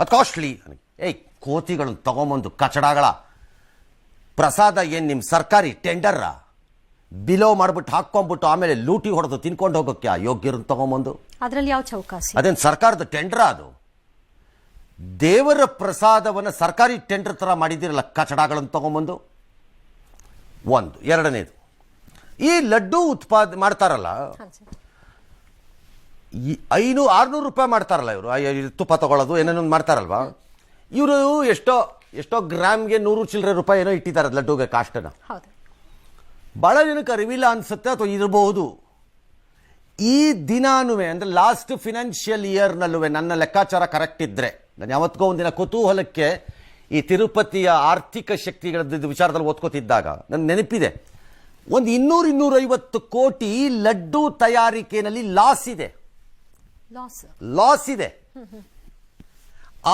ಅದು ಕಾಸ್ಟ್ಲಿ ಏಯ್ ಕೋತಿಗಳನ್ನ ತಗೊಂಬಂದು ಕಚಡಗಳ. ಪ್ರಸಾದ ಏನು ನಿಮ್ಮ ಸರ್ಕಾರಿ ಟೆಂಡರ ಬಿಲೋ ಮಾಡಿಬಿಟ್ಟು ಹಾಕ್ಕೊಂಬಿಟ್ಟು ಆಮೇಲೆ ಲೂಟಿ ಹೊಡೆದು ತಿನ್ಕೊಂಡು ಹೋಗೋಕ್ಕೆ ಆ ಯೋಗ್ಯರನ್ನ ತಗೊಂಬಂದು? ಅದರಲ್ಲಿ ಯಾವ ಚೌಕಾಸಿ? ಅದೇನು ಸರ್ಕಾರದ ಟೆಂಡರ್ ಅದು? ದೇವರ ಪ್ರಸಾದವನ್ನು ಸರ್ಕಾರಿ ಟೆಂಡರ್ ಥರ ಮಾಡಿದ್ದೀರಲ್ಲ ಕಚಡಗಳನ್ನು ತಗೊಂಬಂದು? ಒಂದು. ಎರಡನೇದು. ಈ ಲಡ್ಡು ಉತ್ಪಾದ ಮಾಡ್ತಾರಲ್ಲ? ಈ ಐನೂ ಆರುನೂರು ರೂಪಾಯಿ ಮಾಡ್ತಾರಲ್ಲ ಇವರು. ತುಪ್ಪ ತಗೊಳ್ಳೋದು ಏನೇನೋ ಒಂದ್ ಮಾಡ್ತಾರಲ್ವಾ? ಇವರು ಎಷ್ಟೋ ಎಷ್ಟೋ ಗ್ರಾಮ್ಗೆ ನೂರು ಚಿಲ್ಲರೆ ರೂಪಾಯಿ ಏನೋ ಇಟ್ಟಿದ್ದಾರೆ ಲಡ್ಡುಗೆ ಕಾಸ್ಟನ್ನು ಭಾಳ ಜನಕ್ಕೆ ಅರಿವಿಲ್ಲ ಅನ್ಸುತ್ತೆ ಅಥವಾ ಇರಬಹುದು. ಈ ದಿನಾನುವೆ ಅಂದರೆ ಲಾಸ್ಟ್ ಫಿನಾನ್ಷಿಯಲ್ ಇಯರ್ನಲ್ಲೂ ನನ್ನ ಲೆಕ್ಕಾಚಾರ ಕರೆಕ್ಟ್ ಇದ್ದರೆ ನಾನು ಯಾವತ್ತಿಗೋ ಒಂದಿನ ಕುತೂಹಲಕ್ಕೆ ಈ ತಿರುಪತಿಯ ಆರ್ಥಿಕ ಶಕ್ತಿಗಳ ವಿಚಾರದಲ್ಲಿ ಓದ್ಕೋತಿದ್ದಾಗ ನನ್ನ ನೆನಪಿದೆ. ಒಂದು ಇನ್ನೂರು ಇನ್ನೂರೈವತ್ತು ಕೋಟಿ ಲಡ್ಡು ತಯಾರಿಕೆಯಲ್ಲಿ ಲಾಸ್ ಇದೆ. ಲಾಸ್ ಲಾಸ್ ಇದೆ